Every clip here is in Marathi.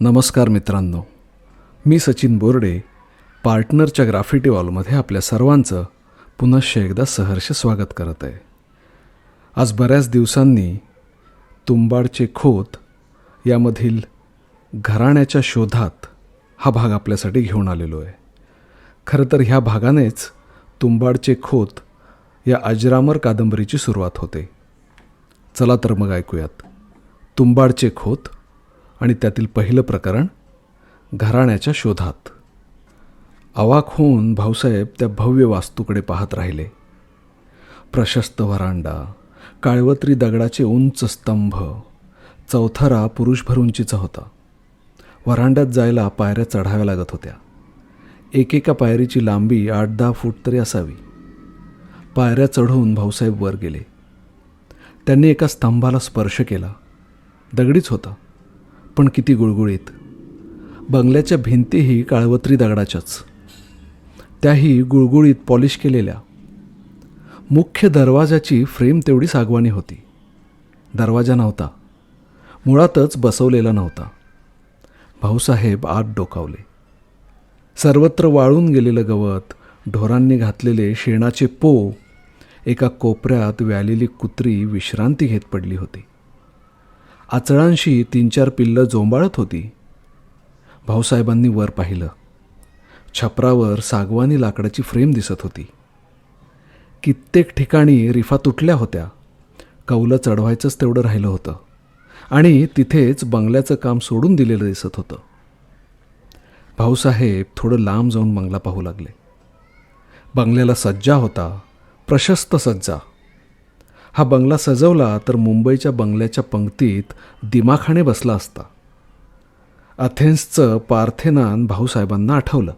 नमस्कार मित्रांनो. मी सचिन बोर्डे पार्टनरच्या ग्राफिटी वॉलमध्ये आपल्या सर्वांचं पुनश्च एकदा सहर्ष स्वागत करत आहे. आज बऱ्याच दिवसांनी तुंबाडचे खोत यामधील घराण्याच्या शोधात हा भाग आपल्यासाठी घेऊन आलेलो आहे. खरं तर ह्या भागानेच तुंबाडचे खोत या अजरामर कादंबरीची सुरुवात होते. चला तर मग ऐकूयात. तुंबाडचे खोत आणि त्यातील पहिलं प्रकरण घराण्याच्या शोधात. अवाक होऊन भाऊसाहेब त्या भव्य वास्तूकडे पाहत राहिले. प्रशस्त व्हरांडा काळवत्री दगडाचे उंच स्तंभ चौथरा पुरुषभर उंचीचा होता. व्हरांड्यात जायला पायऱ्या चढाव्या लागत होत्या. एकेका पायरीची लांबी आठ दहा फूट तरी असावी. पायऱ्या चढून भाऊसाहेब वर गेले. त्यांनी एका स्तंभाला स्पर्श केला. दगडीच होता. पण किती गुळगुळीत. बंगल्याच्या भिंतीही काळवत्री दगडाच्याच. त्याही गुळगुळीत पॉलिश केलेल्या. मुख्य दरवाजाची फ्रेम तेवढी सागवानी होती. दरवाजा नव्हता. मुळातच बसवलेला नव्हता. भाऊसाहेब आत डोकावले. सर्वत्र वाळून गेलेलं गवत ढोरांनी घातलेले शेणाचे पो एका कोपऱ्यात व्यालेली कुत्री विश्रांती घेत पडली होती. आचळांशी तीन चार पिल्लं जोंबाळत होती. भाऊसाहेबांनी वर पाहिलं. छपरावर सागवानी लाकडाची फ्रेम दिसत होती. कित्येक ठिकाणी रिफा तुटल्या होत्या. कौलं चढवायचंच तेवढं राहिलं होतं. आणि तिथेच बंगल्याचं काम सोडून दिलेलं दिसत होतं. भाऊसाहेब थोडं लांब जाऊन बंगला पाहू लागले. बंगल्याला सज्जा होता. प्रशस्त सज्जा. हा बंगला सजवला तर मुंबईच्या बंगल्याच्या पंक्तीत दिमाखाने बसला असता. अथेन्सचं पार्थेनान भाऊसाहेबांना आठवलं.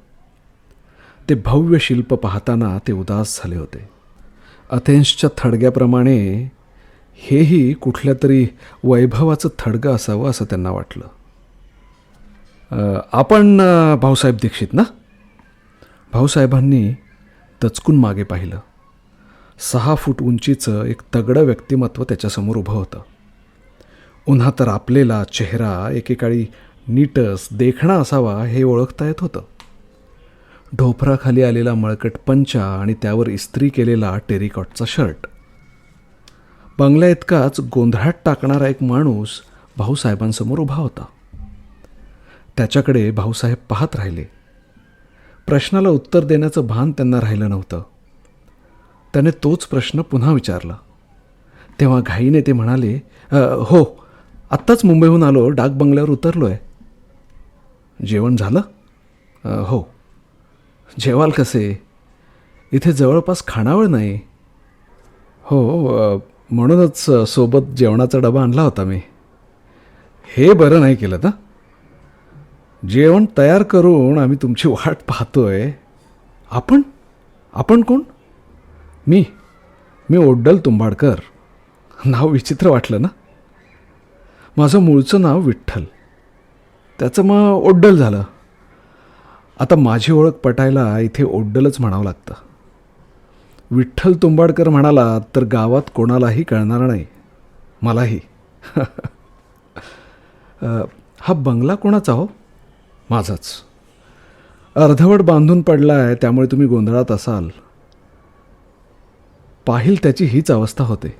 ते भव्य शिल्प पाहताना ते उदास झाले होते. अथेन्सच्या थडग्याप्रमाणे हेही कुठल्या तरी वैभवाचं थडगं असावं असं त्यांना वाटलं. आपण भाऊसाहेब दीक्षित ना? भाऊसाहेबांनी दचकून मागे पाहिलं. सहा फूट उंचीचं एक तगडं व्यक्तिमत्व त्याच्यासमोर उभं होतं. उन्हा तर आपलेला चेहरा एकेकाळी नीटस देखणा असावा हे ओळखता येत होतं. ढोपराखाली आलेला मळकट पंचा आणि त्यावर इस्त्री केलेला टेरिकॉटचा शर्ट. बंगल्या इतकाच गोंधळात टाकणारा एक माणूस भाऊसाहेबांसमोर उभा होता. त्याच्याकडे भाऊसाहेब पाहत राहिले. प्रश्नाला उत्तर देण्याचं भान त्यांना राहिलं नव्हतं. त्याने तोच प्रश्न पुन्हा विचारला. तेव्हा घाईने ते म्हणाले हो आत्ताच मुंबईहून आलो डाक बंगल्यावर उतरलो आहे जेवण झालं? हो. जेवाल कसे? इथे जवळपास खाणावळ नाही. हो म्हणूनच सोबत जेवणाचा डबा आणला होता मी. हे बरं नाही केलं ना. जेवण तयार करून आम्ही तुमची वाट पाहतोय. आपण? आपण कोण? मी मी ओड्डल तुंबाडकर. नाव विचित्र वाटलं ना? माझं मूळचं नाव विठ्ठल. त्याचं मग ओड्डल झालं. आता माझी ओळख पटायला इथे ओड्डलच म्हणावं लागतं. विठ्ठल तुंबाडकर म्हणाला तर गावात कोणालाही कळणार नाही. मलाही. हा बंगला कोणाचा हो? माझाच. अर्धवट बांधून पडला आहे त्यामुळे तुम्ही गोंधळात असाल. पाहिल त्याची हीच अवस्था होते.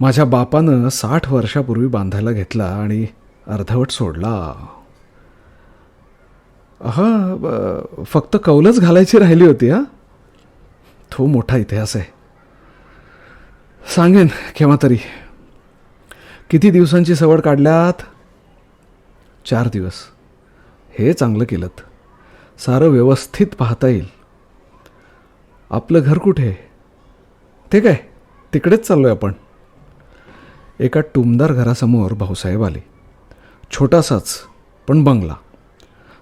माझ्या बापानं साठ वर्षापूर्वी बांधायला घेतला आणि अर्धवट सोडला. हा फक्त कौलच घालायची राहिली होती हा? तो मोठा इतिहास आहे. सांगेन केव्हा तरी. किती दिवसांची सवड काढल्यात? चार दिवस. हे चांगलं केलं सारं व्यवस्थित पाहता येईल. आपलं घर कुठे? ते काय तिकडेच चाललो आहे आपण. एका टुमदार घरासमोर भाऊसाहेब आले. छोटासाच पण बंगला.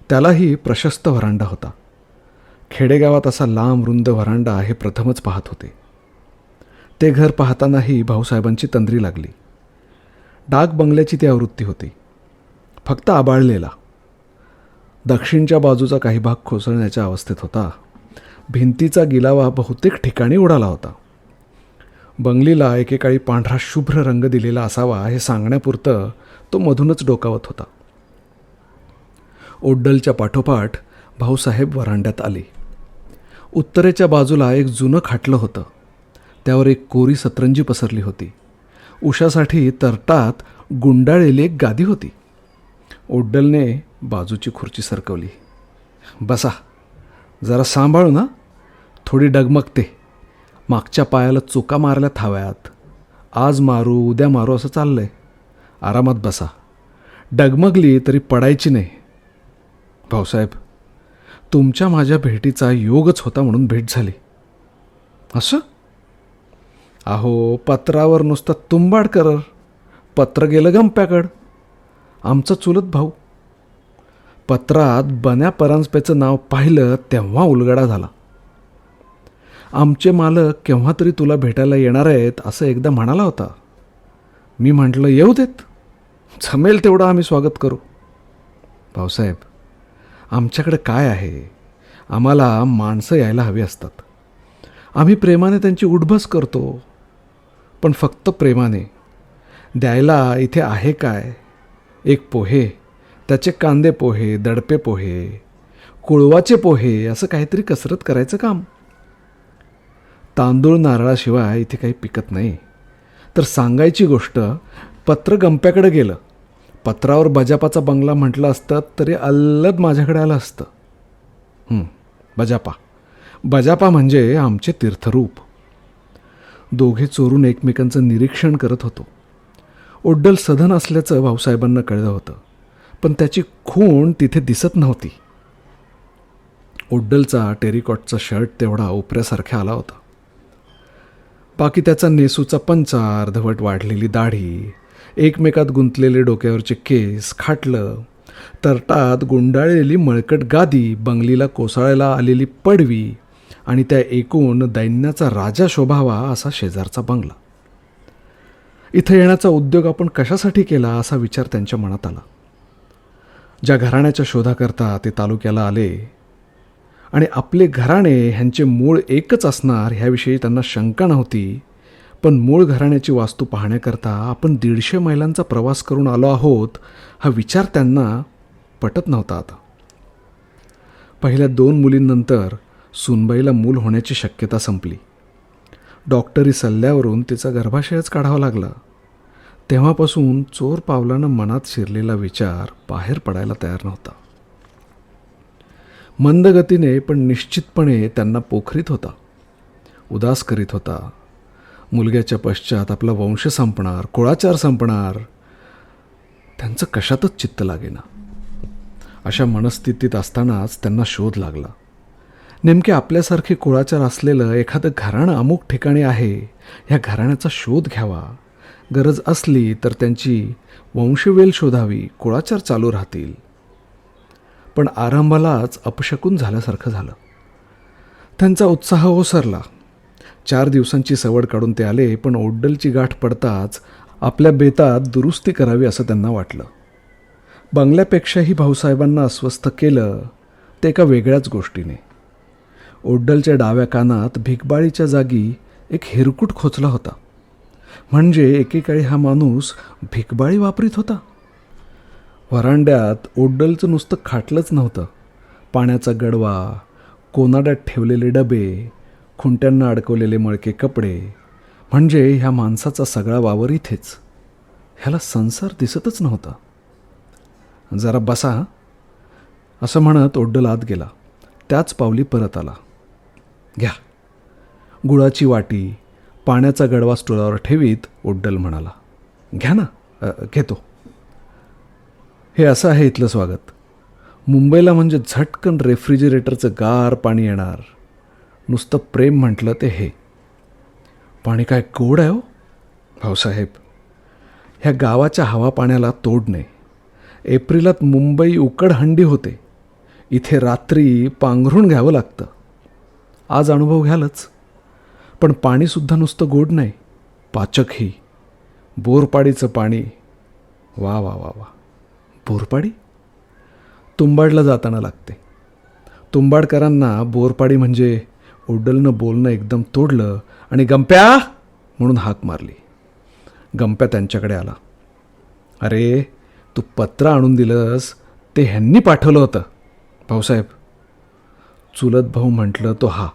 त्यालाही प्रशस्त व्हरांडा होता. खेडेगावात असा लांब रुंद व्हरांडा हे प्रथमच पाहत होते. ते घर पाहतानाही भाऊसाहेबांची तंद्री लागली. डाक बंगल्याची ती आवृत्ती होती. फक्त आबाळलेला. दक्षिणच्या बाजूचा काही भाग कोसळण्याच्या अवस्थेत होता. भिंतीचा गिलावा बहुतेक ठिकाणी उडाला होता. बंगलीला एकेकाळी पांढरा शुभ्र रंग दिलेला असावा हे सांगण्यापुरतं तो मधूनच डोकावत होता. ओड्डलच्या पाठोपाठ भाऊसाहेब वरांड्यात आले. उत्तरेच्या बाजूला एक जुनं खाटलं होतं. त्यावर एक कोरी सतरंजी पसरली होती. उशासाठी तरटात गुंडाळलेली एक गादी होती. ओड्डलने बाजूची खुर्ची सरकवली. बसा जरा सांभाळू ना? थोडी डगमगते. मागच्या पायाला चुका मारल्यात हव्यात आज मारू उद्या मारू असं चाललं आहे आरामात बसा. डगमगली तरी पडायची नाही. भाऊसाहेब तुमच्या माझ्या भेटीचा योगच होता म्हणून भेट झाली. असं? अहो पत्रावर नुसतं तुंबाड करर. पत्र गेलं गंप्याकड. आमचं चुलत भाऊ. पत्रात बन्या परांजपेचं नाव पाहिलं तेव्हा उलगडा झाला. आमचे मालक केव्हा तरी तुला भेटायला येणार आहेत असं एकदा म्हणाला होता. मी म्हटलं येऊ देत. जमेल तेवढं आम्ही स्वागत करू. भाऊसाहेब आमच्याकडे काय आहे? आम्हाला माणसं यायला हवी असतात. आम्ही प्रेमाने त्यांची उठभस करतो. पण फक्त प्रेमाने. द्यायला इथे आहे काय? एक पोहे त्याचे कांदे पोहे दडपे पोहे कुळवाचे पोहे असं काहीतरी कसरत करायचं काम. तांदूळ नारळाशिवाय इथे काही पिकत नाही. तर सांगायची गोष्ट पत्र गंप्याकडे गेलं. पत्रावर बजापाचा बंगला म्हटलं असतं तरी अल्लद माझ्याकडे आलं असतं. बजापा. बजापा म्हणजे आमचे तीर्थरूप. दोघे चोरून एकमेकांचं निरीक्षण करत होतो. ओड्डल सधन असल्याचं भाऊसाहेबांना कळलं होतं. पण त्याची खूण तिथे दिसत नव्हती. ओड्डलचा टेरिकॉटचा शर्ट तेवढा ओपऱ्यासारखा आला होता. बाकी त्याचा नेसूचा पंचा अर्धवट वाढलेली दाढी एकमेकात गुंतलेले डोक्यावरचे केस खाटलं तरटात गुंडाळलेली मळकट गादी बंगलीला कोसळायला आलेली पडवी आणि त्या एकूण दैन्याचा राजा शोभावा असा शेजारचा बंगला. इथं येण्याचा उद्योग आपण कशासाठी केला असा विचार त्यांच्या मनात आला. ज्या घराण्याच्या शोधाकरता ते तालुक्याला आले आणि आपले घराणे ह्यांचे मूळ एकच असणार ह्याविषयी त्यांना शंका नव्हती. पण मूळ घराण्याची वास्तू पाहण्याकरता आपण दीडशे मैलांचा प्रवास करून आलो आहोत हा विचार त्यांना पटत नव्हता आता. पहिल्या दोन मुलींनंतर सुनबाईला मूल होण्याची शक्यता संपली. डॉक्टरी सल्ल्यावरून तिचा गर्भाशयच काढावा लागला. तेव्हापासून चोर पावलानं मनात शिरलेला विचार बाहेर पडायला तयार नव्हता. मंदगतीने पण निश्चितपणे त्यांना पोखरीत होता उदास करीत होता. मुलग्याच्या पश्चात आपला वंश संपणार कुळाचार संपणार. त्यांचं कशातच चित्त लागेना. अशा मनस्थितीत असतानाच त्यांना शोध लागला. नेमके आपल्यासारखे कुळाचार असलेलं एखादं घराणं अमुक ठिकाणी आहे ह्या घराण्याचा शोध घ्यावा. गरज असली तर त्यांची वंशवेल शोधावी कुळाचार चालू राहतील. पण आरंभालाच अपशकून झाल्यासारखं झालं. त्यांचा उत्साह ओसरला. चार दिवसांची सवड काढून ते आले पण ओड्डलची गाठ पडताच आपल्या बेतात दुरुस्ती करावी असं त्यांना वाटलं. बंगल्यापेक्षाही भाऊसाहेबांना अस्वस्थ केलं ते एका वेगळ्याच गोष्टीने. ओड्डलच्या डाव्या कानात भिकबाळीच्या जागी एक हिरकूट खोचला होता. म्हणजे एकेकाळी हा माणूस भिकबाळी वापरीत होता? वरांड्यात ओड्डलचं नुसतं खाटलंच नव्हतं. पाण्याचा गडवा कोनाड्यात ठेवलेले डबे खुंट्यांना अडकवलेले मळके कपडे. म्हणजे ह्या माणसाचा सगळा वावर इथेच. ह्याला संसार दिसतच नव्हता. जरा बसा असं म्हणत ओड्डल आत गेला. त्याच पावली परत आला. घ्या. गुळाची वाटी पाण्याचा गडवा स्टोलावर ठेवीत ओड्डल म्हणाला. घ्या ना घेतो. हे असं आहे इथलं स्वागत. मुंबईला म्हणजे झटकन रेफ्रिजिरेटरचं गार पाणी येणार. नुसतं प्रेम म्हटलं ते हे. पाणी काय गोड आहे हो? भाऊसाहेब ह्या गावाच्या हवा पाण्याला तोड नाही. एप्रिलात मुंबई उकडहंडी होते. इथे रात्री पांघरून घ्यावं लागतं. आज अनुभव घ्यालच. पण पाणीसुद्धा नुसतं गोड नाही. पाचकही. बोरपाडीचं पाणी. वा वा वा वा. बोरपाडी? तुंबाडला जाताना लागते. तुंबाडकरांना बोरपाडी म्हणजे ओड्डलनं बोलणं एकदम तोडलं आणि गंप्या म्हणून हाक मारली. गंप्या त्यांच्याकडे आला. अरे तू पत्र आणून दिलंस ते ह्यांनी पाठवलं होतं. भाऊसाहेब चुलत भाऊ म्हटलं तो हा.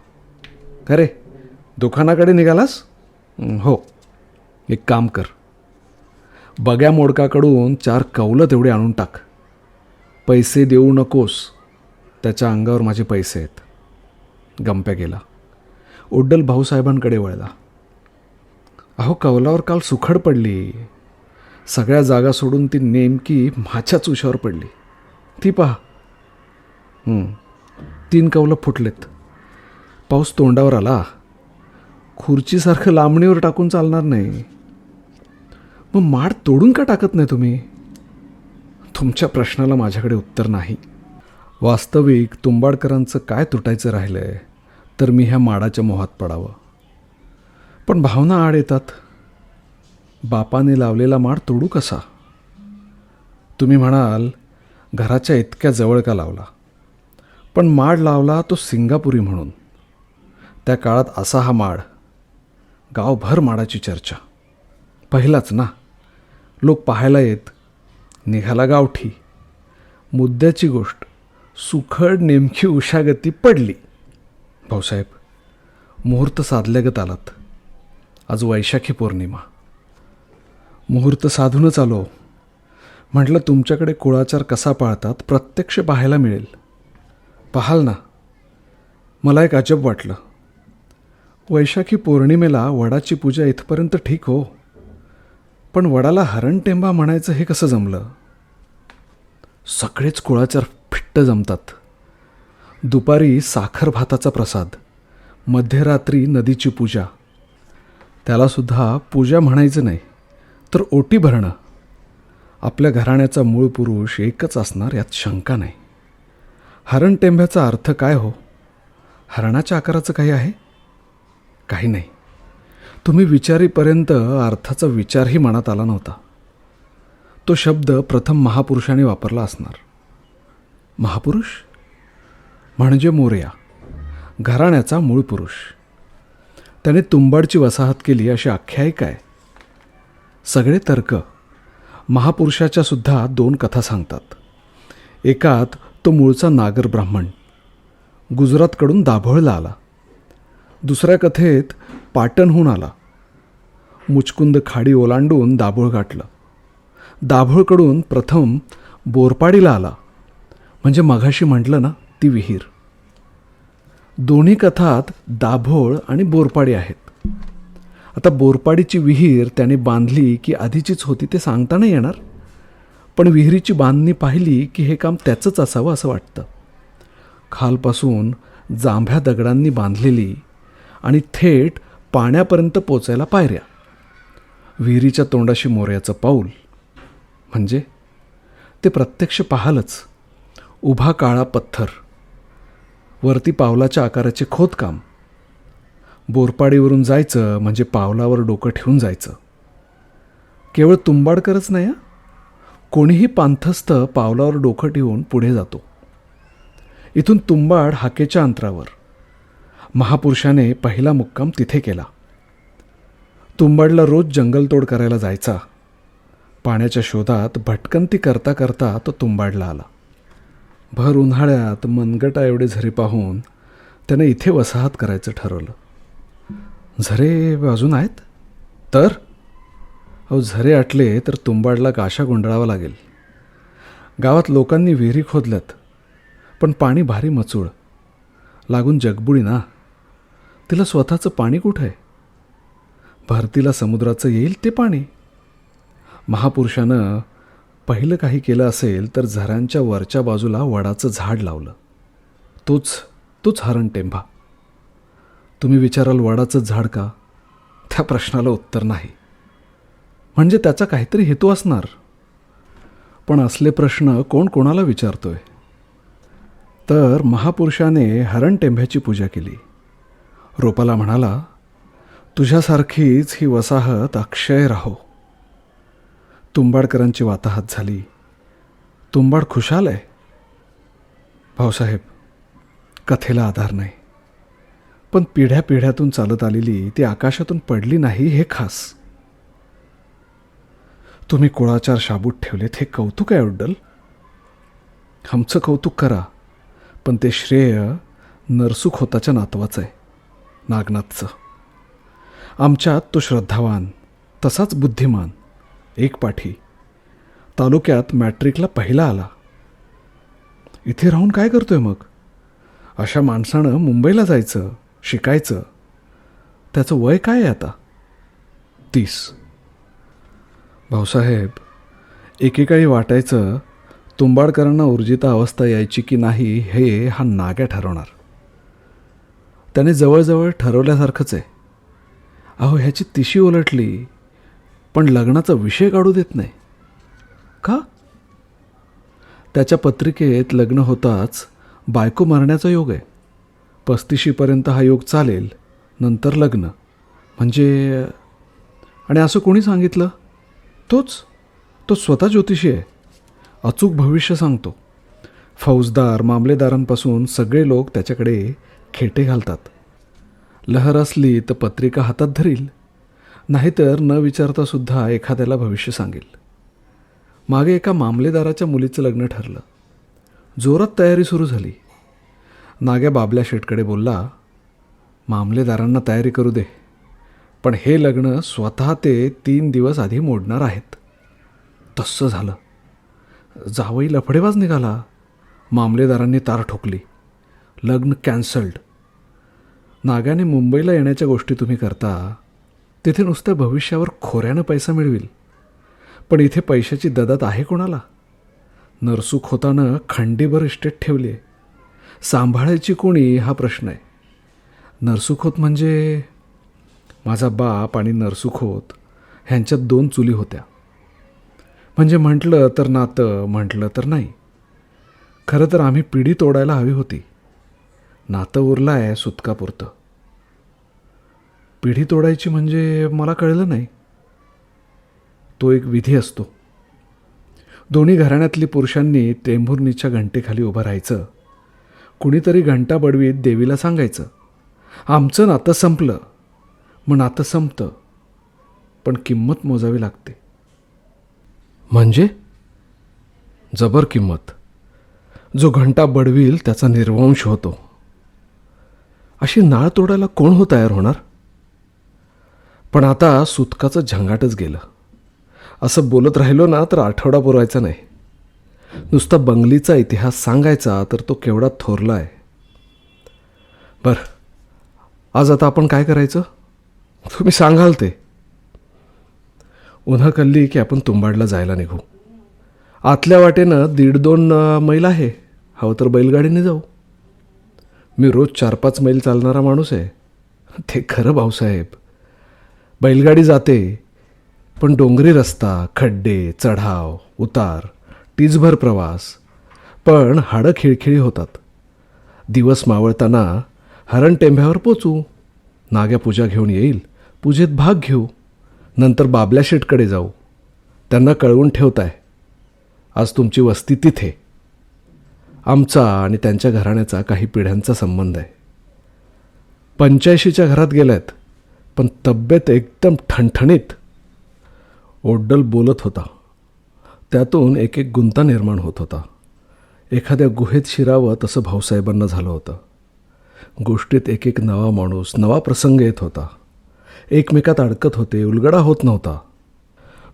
अरे दुकानाकडे निघालास? हो. एक काम कर. बग्या मोडकाकडून चार कौलं तेवढे आणून टाक. पैसे देऊ नकोस. त्याच्या अंगावर माझे पैसे आहेत. गंप्या गेला. उड्डल भाऊसाहेबांकडे वळला. अहो कौलावर काल सुखड पडली. सगळ्या जागा सोडून ती नेमकी माझ्याच उशावर पडली. ती पहा. तीन कौलं फुटलेत. पाऊस तोंडावर आला. खुर्चीसारखं लांबणीवर टाकून चालणार नाही. मग माड तोडून का टाकत नाही तुम्ही? तुमच्या प्रश्नाला माझ्याकडे उत्तर नाही. वास्तविक तुंबाडकरांचं काय तुटायचं राहिलं आहे तर मी ह्या माडाच्या मोहात पडावं. पण भावना आड येतात. बापाने लावलेला माड तोडू कसा? तुम्ही म्हणाल घराच्या इतक्या जवळ का लावला? पण माड लावला तो सिंगापुरी म्हणून. त्या काळात असा हा माड. गावभर माडाची चर्चा. पहिलाच ना? लोक पाहायला येत. निघाला गावठी. मुद्द्याची गोष्ट. सुखड नेमकी उशागती पडली. भाऊसाहेब मुहूर्त साधल्यागत आलात. आज वैशाखी पौर्णिमा. मुहूर्त साधूनच आलो म्हटलं तुमच्याकडे कुळाचार कसा पाळतात प्रत्यक्ष पाहायला मिळेल. पाहाल ना. मला एक अजब वाटलं. वैशाखी पौर्णिमेला वडाची पूजा इथपर्यंत ठीक हो? पण वडाला हरणटेंबा म्हणायचं हे कसं जमलं? सगळेच कुळाचार फिट्ट जमतात. दुपारी साखर भाताचा प्रसाद मध्यरात्री नदीची पूजा. त्यालासुद्धा पूजा म्हणायचं नाही तर ओटी भरणं. आपल्या घराण्याचा मूळ पुरुष एकच असणार यात शंका नाही. हरणटेंब्याचा अर्थ काय हो? हरणाच्या आकाराचं काही आहे? काही नाही. तुम्ही विचारीपर्यंत अर्थाचा विचारही मनात आला नव्हता. तो शब्द प्रथम महापुरुषाने वापरला असणार. महापुरुष? म्हणजे मोर्या घराण्याचा मूळ पुरुष. त्याने तुंबाडची वसाहत केली अशी आख्यायिका आहे. सगळे तर्क महापुरुषाच्या सुद्धा दोन कथा सांगतात. एकात तो मूळचा नागर ब्राह्मण गुजरातकडून दाभोळला आला. दुसऱ्या कथेत पाटणहून आला. मुचकुंद खाडी ओलांडून दाभोळ गाठलं. दाभोळकडून प्रथम बोरपाडीला आला. म्हणजे मघाशी म्हटलं ना ती विहीर. दोन्ही कथात दाभोळ आणि बोरपाडी आहेत. आता बोरपाडीची विहीर त्याने बांधली की आधीचीच होती ते सांगता नाही येणार. पण विहिरीची बांधणी पाहिली की हे काम त्याचंच असावं असं वाटतं. खालपासून जांभ्या दगडांनी बांधलेली आणि थेट पाण्यापर्यंत पोचायला पायऱ्या. विहिरीच्या तोंडाशी मोर्याचं पाऊल. म्हणजे? ते प्रत्यक्ष पाहालच. उभा काळा पत्थर. वरती पावलाच्या आकाराचे खोदकाम. बोरपाडीवरून जायचं म्हणजे पावलावर डोकं ठेवून जायचं. केवळ तुंबाडकरच नाही कोणीही पांथस्थ पावलावर डोकं ठेवून पुढे जातो. इथून तुंबाड हाकेच्या अंतरावर. महापुरुषाने पहिला मुक्काम तिथे केला. तुंबाडला रोज जंगलतोड करायला जायचा. पाण्याच्या शोधात भटकंती करता करता तो तुंबाडला आला. भर उन्हाळ्यात मनगटा एवढे झरे पाहून त्याने इथे वसाहत करायचं ठरवलं. झरे अजून आहेत? तर? अहो झरे आटले तर तुंबाडला गाशा गुंडाळावा लागेल. गावात लोकांनी विहिरी खोदल्यात पण पाणी भारी मचूळ. लागून जगबुडी ना. तिला स्वतःचं पाणी कुठं आहे? भरतीला समुद्राचं येईल ते पाणी. महापुरुषानं पहिलं काही केलं असेल तर झऱ्यांच्या वरच्या बाजूला वडाचं झाड लावलं. तोच तोच हरण टेंभा. तुम्ही विचाराल वडाचं झाड का? त्या प्रश्नाला उत्तर नाही. म्हणजे त्याचा काहीतरी हेतू असणार. पण असले प्रश्न कोण कोणाला विचारतोय? तर महापुरुषाने हरण टेंभ्याची पूजा केली. रोपाला म्हणाला तुझ्यासारखीच ही वसाहत अक्षय राहो. तुंबाडकरांची वाताहत झाली. तुंबाड खुशाल आहे. भाऊसाहेब कथेला आधार नाही. पण पिढ्या पिढ्यातून चालत आलेली ती आकाशातून पडली नाही हे खास. तुम्ही कुळाचार शाबूत ठेवलेत हे कौतुक आहे उड्डल आमचं कौतुक करा पण ते श्रेय नरसुख होताच्या नातवाचं आहे. नागनाथचं. आमच्यात तो श्रद्धावान तसाच बुद्धिमान एक पाठी. तालुक्यात मॅट्रिकला पहिला आला. इथे राहून काय करतोय मग? अशा माणसानं मुंबईला जायचं शिकायचं. त्याचं वय काय आहे आता? तीस. भाऊसाहेब एकेकाळी वाटायचं तुंबाडकरांना ऊर्जिता अवस्था यायची की नाही हे हा नाग्या ठरवणार. त्याने जवळजवळ ठरवल्यासारखंच आहे. अहो ह्याची तिशी उलटली पण लग्नाचा विषय काढू देत नाही. का? त्याच्या पत्रिकेत लग्न होताच बायको मरण्याचा योग आहे. पस्तीशीपर्यंत हा योग चालेल नंतर लग्न. म्हणजे आणि असं कोणी सांगितलं? तोच तो स्वतः ज्योतिषी आहे. अचूक भविष्य सांगतो. फौजदार मामलेदारांपासून सगळे लोक त्याच्याकडे खेटे घालतात. लहर असली तर पत्रिका हातात धरील. नाहीतर न विचारता सुद्धा एखाद्याला भविष्य सांगेल. मागे एका मामलेदाराच्या मुलीचं लग्न ठरलं. जोरात तयारी सुरू झाली. नाग्या बाबल्या शेटकडे बोलला मामलेदारांना तयारी करू दे. पण हे लग्न स्वतः ते तीन दिवस आधी मोडणार आहेत. तसं झालं. जावई लफडेबाज निघाला. मामलेदारांनी तार ठोकली. लग्न कॅन्सल्ड. नागाने मुंबईला येण्याच्या गोष्टी तुम्ही करता तिथे नुसत्या भविष्यावर खोऱ्यानं पैसा मिळविल. पण इथे पैशाची ददात आहे कोणाला? नरसूख होतानं खंडीभर इस्टेट ठेवली आहे सांभाळायची कोणी हा प्रश्न आहे. नरसुखोत म्हणजे? माझा बाप आणि नरसुखोत ह्यांच्यात दोन चुली होत्या. म्हणजे म्हटलं तर नातं म्हटलं तर नाही. खरं तर आम्ही पिढी तोडायला हवी होती. नातं उरलं आहे सुतकापुरतं. पिढी तोडायची म्हणजे मला कळलं नाही. तो एक विधी असतो. दोन्ही घराण्यातली पुरुषांनी टेंभुर्णीच्या घंटेखाली उभं राहायचं. कुणीतरी घंटा बडवीत देवीला सांगायचं आमचं नातं संपलं. मग नातं संपतं पण किंमत मोजावी लागते. म्हणजे? जबर किंमत. जो घंटा बडवील त्याचा निर्वंश होतो. अशी नाळ तोडायला कोण हो तयार होणार? पण आता सुतकाचं झंगाटच गेलं. असं बोलत राहिलो ना तर आठवडा पुरवायचा नाही. नुसता बंगलीचा इतिहास सांगायचा तर तो केवढा थोरला आहे बरं आज आता आपण काय करायचं? तुम्ही सांगाल ते. उन्हा कल्ली की आपण तुंबाडला जायला निघू. आतल्या वाटेनं दीड दोन मैल आहे. हवं तर बैलगाडीने जाऊ. मी रोज चार पाच मैल चालणारा माणूस आहे. ते खरं भाऊसाहेब. बैलगाडी जाते पण डोंगरी रस्ता खड्डे चढाव उतार टीजभर प्रवास. पण हाडं खिळखिळी होतात. दिवस मावळताना हरण टेंभ्यावर पोचू. नाग्या पूजा घेऊन येईल पूजेत भाग घेऊ. नंतर बाबल्या शेटकडे जाऊ. त्यांना कळवून ठेवताय. आज तुमची वस्ती तिथे. आमचा आणि त्यांच्या घराण्याचा काही पिढ्यांचा संबंध आहे. पंच्याऐंशीच्या घरात गेल्यात पण तब्येत एकदम ठणठणीत. ओड्डल बोलत होता. त्यातून एक एक गुंता निर्माण होत होता. एखाद्या गुहेत शिरावं तसं भाऊसाहेबांना झालं होतं. गोष्टीत एक एक नवा माणूस नवा प्रसंग येत होता. एकमेकात अडकत होते उलगडा होत नव्हता.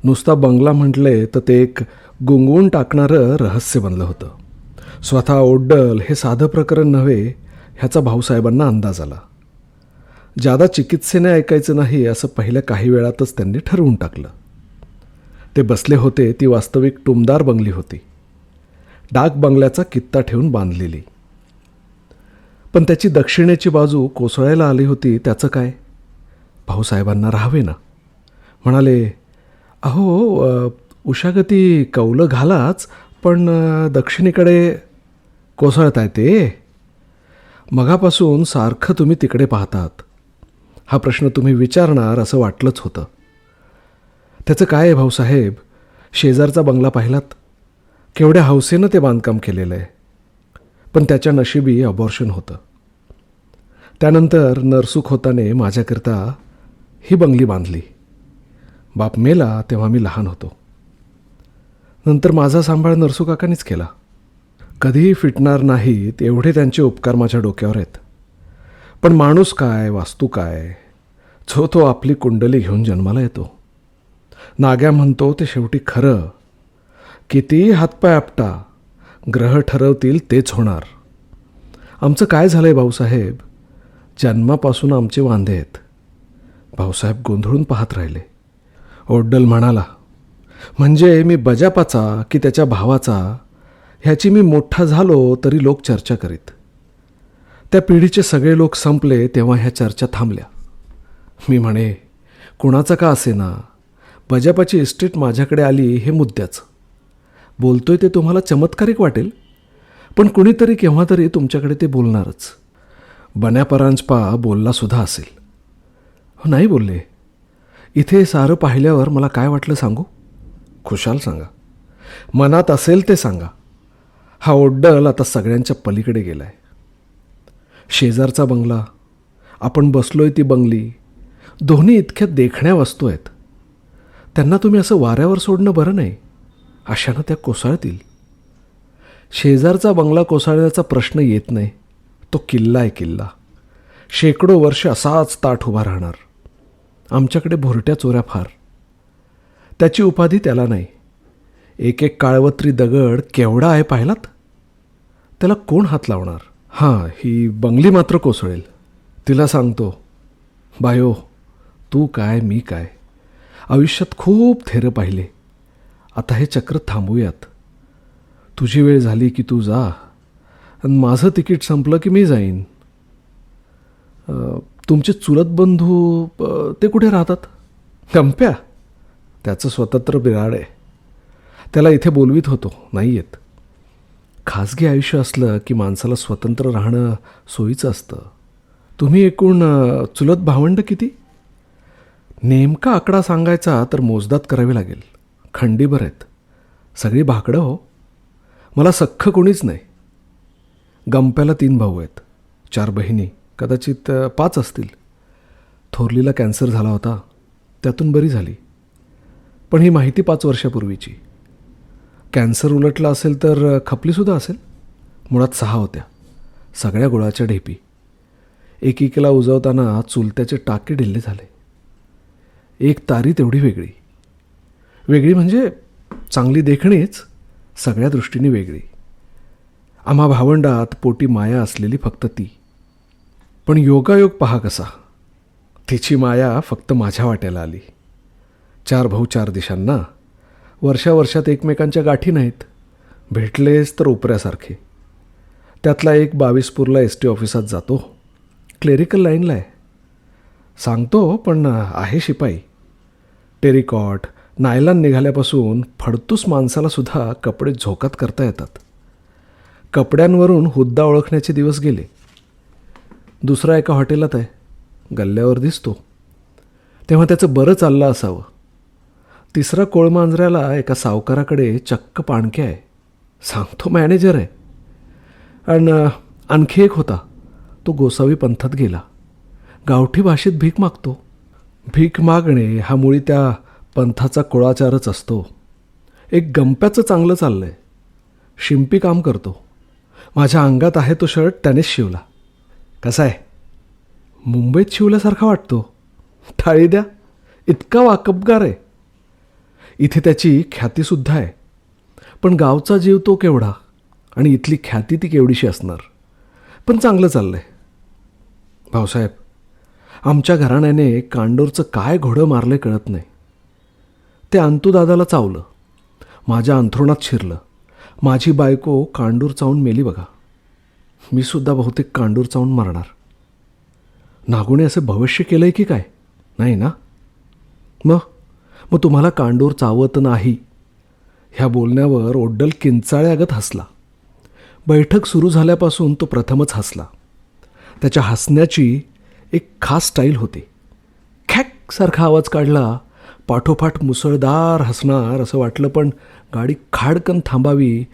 नुसता बंगला म्हटले तर ते एक गुंगवून टाकणारं रहस्य बनलं होतं. स्वतः ओड्डल हे साधं प्रकरण नव्हे ह्याचा भाऊसाहेबांना अंदाज आला. जादा चिकित्सेने ऐकायचं नाही असं पहिल्या काही वेळातच त्यांनी ठरवून टाकलं. ते बसले होते ती वास्तविक टुमदार बंगली होती. डाक बंगल्याचा कित्ता ठेवून बांधलेली. पण त्याची दक्षिणेची बाजू कोसळायला आली होती त्याचं काय? भाऊसाहेबांना राहावे ना म्हणाले अहो उशागती उषागती कौलं घालाच पण दक्षिणेकडे कोसळत आहे ते मगापासून सारखं तुम्ही तिकडे पाहतात. हा प्रश्न तुम्ही विचारणार असं वाटलंच होतं. त्याचं काय आहे भाऊसाहेब शेजारचा बंगला पाहिलात? केवढ्या हौसेनं ते बांधकाम केलेलं आहे पण त्याच्या नशिबी अबॉर्शन होतं. त्यानंतर नरसुख होताने माझ्याकरता ही बंगली बांधली. बाप मेला तेव्हा मी लहान होतो. नंतर माझा सांभाळ नरसू काकानीच केला. कधीही फिटणार नाहीत एवढे त्यांचे उपकार माझ्या डोक्यावर आहेत. पण माणूस काय वास्तू काय? जो तो आपली कुंडली घेऊन जन्माला येतो. नाग्या म्हणतो ते शेवटी खरं. कितीही हातपाय आपटा ग्रह ठरवतील तेच होणार. आमचं काय झालं आहे भाऊसाहेब? जन्मापासून आमचे वांदे आहेत. भाऊसाहेब गोंधळून पाहत राहिले. ओड्डल म्हणाला म्हणजे मी बजापाचा की त्याच्या भावाचा ह्याची मी मोठा झालो तरी लोक चर्चा करीत. त्या पिढीचे सगळे लोक संपले तेव्हा ह्या चर्चा थांबल्या. मी म्हणे कुणाचा का असेना? बजापाची इस्टेट माझ्याकडे आली हे मुद्द्याचं. बोलतोय ते तुम्हाला चमत्कारिक वाटेल पण कुणीतरी केव्हा तरी तुमच्याकडे ते बोलणारच. बन्यापरांजपा बोललासुद्धा असेल. हो नाही बोलले. इथे सारं पाहिल्यावर मला काय वाटलं सांगू? खुशाल सांगा. मनात असेल ते सांगा. हा ओड्डल आता सगळ्यांच्या पलीकडे गेला आहे शेजारचा बंगला आपण बसलोय ती बंगली दोन्ही इतक्या देखण्या वस्तू आहेत. त्यांना तुम्ही असं वाऱ्यावर सोडणं बरं नाही अशानं त्या कोसळतील. शेजारचा बंगला कोसळण्याचा प्रश्न येत नाही तो किल्ला आहे किल्ला. शेकडो वर्ष असाच ताठ उभा राहणार. आमच्याकडे भुरट्या चोऱ्या फार. त्याची उपाधी त्याला नाही. एक एक काळवत्री दगड केवढा आहे पाहिलात? त्याला कोण हात लावणार? हां ही बंगली मात्र कोसळेल. तिला सांगतो बायो तू काय मी काय? आयुष्यात खूप थेरं पाहिले. आता हे चक्र थांबूयात. तुझी वेळ झाली की तू जा. आणि माझं तिकीट संपलं की मी जाईन. तुमचे चुलत बंधू ते कुठे राहतात? गंप्या? त्याचं स्वतंत्र बिराड आहे. त्याला इथे बोलवीत होतो नाही येत. खाजगी आयुष्य असलं की माणसाला स्वतंत्र राहणं सोयीचं असतं. तुम्ही एकूण चुलत भावंड किती? नेमका आकडा सांगायचा तर मोजदात करावी लागेल. खंडीभर आहेत सगळी भाकडं हो. मला सख्ख कोणीच नाही. गंप्याला तीन भाऊ आहेत. चार बहिणी कदाचित पाच असतील. थोरलीला कॅन्सर झाला होता. त्यातून बरी झाली. पण ही माहिती पाच वर्षापूर्वीची. कॅन्सर उलटला असेल तर खपलीसुद्धा असेल. मुळात सहा होत्या. सगळ्या गुळाच्या ढेपी. एकेकीला उजवताना चुलत्याचे टाके ढिल्ले झाले. एक तारी तेवढी वेगळी. वेगळी म्हणजे चांगली देखणीच सगळ्या दृष्टीने वेगळी. आम्हा भावंडात पोटी माया असलेली फक्त ती. पण योगायोग पहा कसा. तिची माया फक्त माझ्या वाट्याला आली. चार भाऊ चार दिशांना वर्षा वर्षात एकमेकांच्या गाठी नाहीत. भेटलेच तर उपऱ्यासारखे. त्यातला एक बावीसपूरला एस टी ऑफिसात जातो. क्लेरिकल लाईनला आहे. सांगतो पण आहे शिपाई. टेरिकॉट नायलान निघाल्यापासून फडतूस माणसाला सुद्धा कपडे झोकात करता येतात. कपड्यांवरून हुद्दा ओळखण्याचे दिवस गेले. दुसरा एका हॉटेलात आहे. गल्ल्यावर दिसतो. तेव्हा त्याचं बरं चाललं असावं. तिसरा कोळमांजऱ्याला एका सावकाराकडे चक्क पाणके आहे. सांगतो मॅनेजर आहे. आणि आणखी एक होता. तो गोसावी पंथात गेला. गावठी भाषेत भीक मागतो. भीक मागणे हा मुळी त्या पंथाचा कुळाचारच असतो. एक गंप्याचं चांगलं चाललं आहे शिंपी काम करतो. माझ्या अंगात आहे तो शर्ट त्यानेच शिवला. कसा आहे? मुंबईत शिवल्यासारखा वाटतो. थाळी द्या. इतका वाकबगार आहे. इथे त्याची ख्यातीसुद्धा आहे. पण गावचा जीव तो केवढा आणि इथली ख्याती ती केवढीशी असणार? पण चांगलं चाललं आहे भाऊसाहेब आमच्या घराण्याने कांडोरचं काय घोडं मारलं कळत नाही. ते अंतुदादाला चावलं. माझ्या अंथरुणात शिरलं. माझी बायको कांडूर चावून मेली बघा. मी सुद्धा बहुतेक कांडूर चावून मारणार. नागुणे असं भविष्य केलं आहे की काय? नाही ना? मग? मग तुम्हाला कांडूर चावत नाही. ह्या बोलण्यावर ओड्डल किंचाळ्यागत हसला. बैठक सुरू झाल्यापासून तो प्रथमच हसला. त्याच्या हसण्याची एक खास स्टाईल होती. खॅक सारखा आवाज काढला पाठोपाठ मुसळधार हसणार असं वाटलं पण गाडी खाडकन थांबावी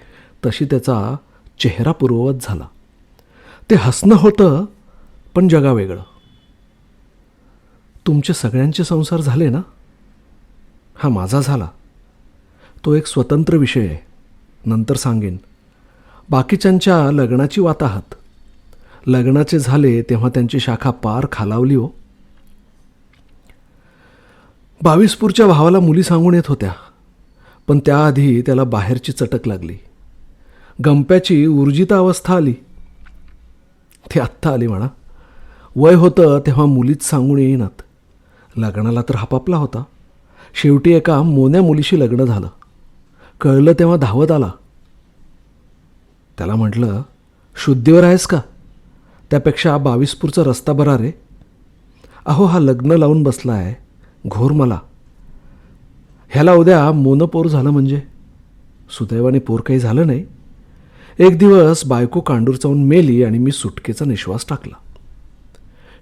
तशी त्याचा चेहरा पूर्ववत झाला. ते हसणं होतं पण जगावेगळं. तुमचे सगळ्यांचे संसार झाले ना? हा माझा झाला. तो एक स्वतंत्र विषय आहे. नंतर सांगेन. बाकीच्यांच्या लग्नाची वाताहत लग्नाचे झाले तेव्हा त्यांची शाखा पार खालावली हो. बावीसपूरच्या भावाला मुली सांगून येत होत्या. पण त्याआधी त्याला बाहेरची चटक लागली. गंप्याची ऊर्जिता अवस्था आली. ती आत्ता आली म्हणा. वय होतं तेव्हा मुलीच सांगून येईनात. लग्नाला तर हापापला होता. शेवटी एका मोन्या मुलीशी लग्न झालं. कळलं तेव्हा धावत आला. त्याला म्हटलं शुद्धीवर आहेस का? त्यापेक्षा बावीसपूरचा रस्ता बरा रे. अहो हा लग्न लावून बसला आहे घोर मला. ह्याला उद्या मोनं पोर झालं म्हणजे. सुदैवाने पोर काही झालं नाही. एक दिवस बायको कांडूर चावून मेली आणि मी सुटकेचा निश्वास टाकला.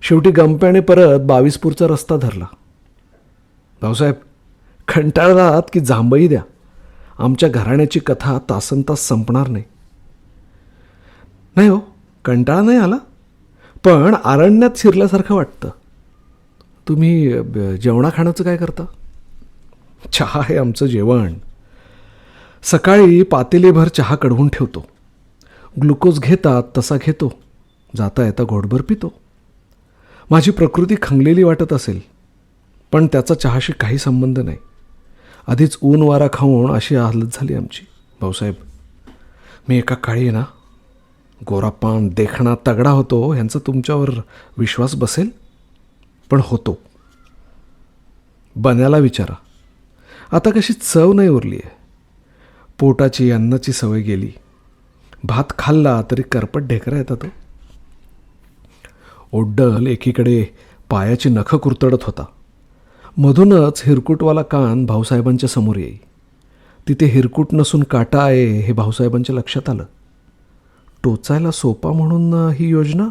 शेवटी गंप्याने परत बावीसपूरचा रस्ता धरला. भाऊसाहेब कंटाळलात की जांभई द्या. आमच्या घराण्याची कथा तासन तास संपणार नाही. नाही हो कंटाळा नाही आला? पण अरण्यात शिरल्यासारखं वाटतं. तुम्ही ब- काय करता? चहा आहे आमचं जेवण. सकाळी पातेलेभर चहा कढवून ठेवतो. ग्लुकोज घेतात तसा घेतो. जाता येता घोटभर पितो. माझी प्रकृती खंगलेली वाटत असेल पण त्याचा चहाशी काही संबंध नाही. आधीच ऊन वारा खाऊन अशी हालत झाली आमची. भाऊसाहेब मी एका काळी ना गोरापान देखणा तगडा होतो ह्यांचा तुमच्यावर विश्वास बसेल? पण होतो. बन्याला विचारा. आता कशी चव नाही उरली आहे. पोटाची अन्नाची सवय गेली. भात खाल्ला तरी करपट ढेकरा येतात तो ओड्डल एकीकडे पायाची नखं कुरतडत होता. मधूनच हिरकुटवाला कान भाऊसाहेबांच्या समोर येई. तिथे हिरकुट नसून काटा आहे हे भाऊसाहेबांच्या लक्षात आलं. टोचायला सोपा म्हणून ही योजना?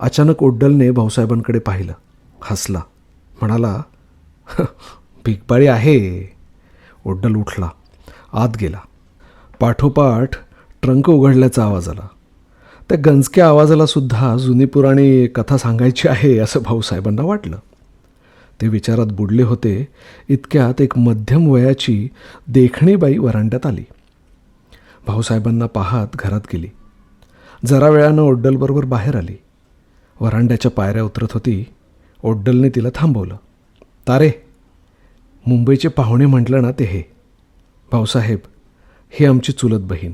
अचानक ओड्डलने भाऊसाहेबांकडे पाहिलं. हसला. म्हणाला भिकबाळी आहे. ओड्डल उठला. आत गेला. पाठोपाठ ट्रंक उघडल्याचा आवाज आला. त्या गंजक्या आवाजाला सुद्धा जुनी पुराणी कथा सांगायची आहे असं भाऊसाहेबांना वाटलं. ते विचारात बुडले होते इतक्यात एक मध्यम वयाची देखणीबाई वरांड्यात आली. भाऊसाहेबांना पाहत घरात गेली. जरा वेळानं ओड्डलबरोबर बाहेर आली. वरांड्याच्या पायऱ्या उतरत होती. ओड्डलने तिला थांबवलं. तारे मुंबईचे पाहुणे म्हटलं ना ते हे. भाऊसाहेब हे आमची चुलत बहीण.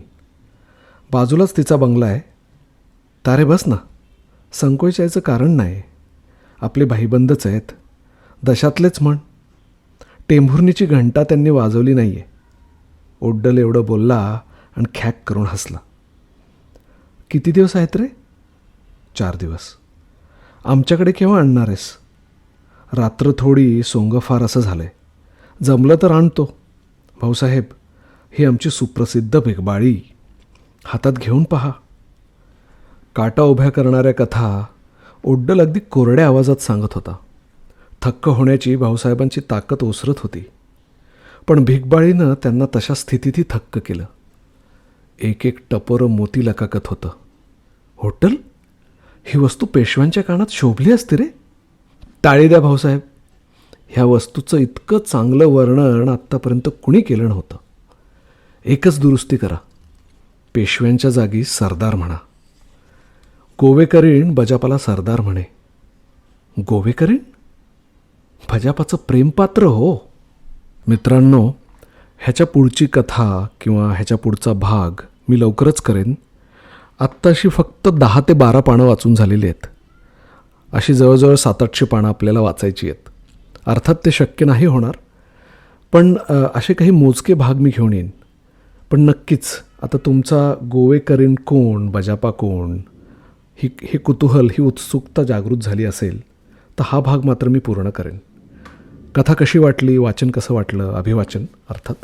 बाजूलाच तिचा बंगला आहे. तारे बस ना. संकोच यायचं कारण नाही आपले भाईबंदच आहेत. दशातलेच म्हण. टेंभुर्णीची घंटा त्यांनी वाजवली नाही आहे ओड्डल एवढं बोलला आणि खॅक करून हसला. किती दिवस आहेत रे? चार दिवस. आमच्याकडे केव्हा आणणार आहेस? रात्र थोडी सोंग फार असं झालं आहे जमलं तर आणतो. भाऊसाहेब ही आमची सुप्रसिद्ध भिगबाळी. हातात घेऊन पहा. काटा उभ्या करणाऱ्या कथा ओड्डल अगदी कोरड्या आवाजात सांगत होता. थक्क होण्याची भाऊसाहेबांची ताकद ओसरत होती. पण भिकबाळीनं त्यांना तशा स्थितीतही थक्क केलं. एक एक टपोरं मोती लकाकत होतं. होटल? ही वस्तू पेशव्यांच्या कानात शोभली असते रे? टाळी द्या भाऊसाहेब. ह्या वस्तूचं इतकं चांगलं वर्णन आत्तापर्यंत कुणी केलं नव्हतं. एकच दुरुस्ती करा. पेशव्यांच्या जागी सरदार म्हणा. गोवेकरीण बजापाला सरदार म्हणे. गोवेकरीण? भजापाचं प्रेमपात्र हो. मित्रांनो ह्याच्या पुढची कथा किंवा ह्याच्या पुढचा भाग मी लवकरच करेन. आत्ताशी फक्त दहा ते बारा पानं वाचून झालेली आहेत. अशी जवळजवळ सात आठशे पानं आपल्याला वाचायची आहेत. अर्थात ते शक्य नाही होणार. पण असे काही मोजके भाग मी घेऊन येईन. पण नक्कीच आता तुमचा गोवेकरीण कोण बजापा कोण ही हे कुतूहल ही उत्सुकता जागृत झाली असेल तर हा भाग मात्र मी पूर्ण करेन. कथा कशी वाटली वाचन कसं वाटलं अभिवाचन अर्थात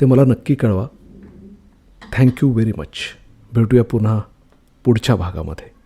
ते मला नक्की कळवा. थँक्यू व्हेरी मच भेटूया पुन्हा पुढच्या भागामध्ये.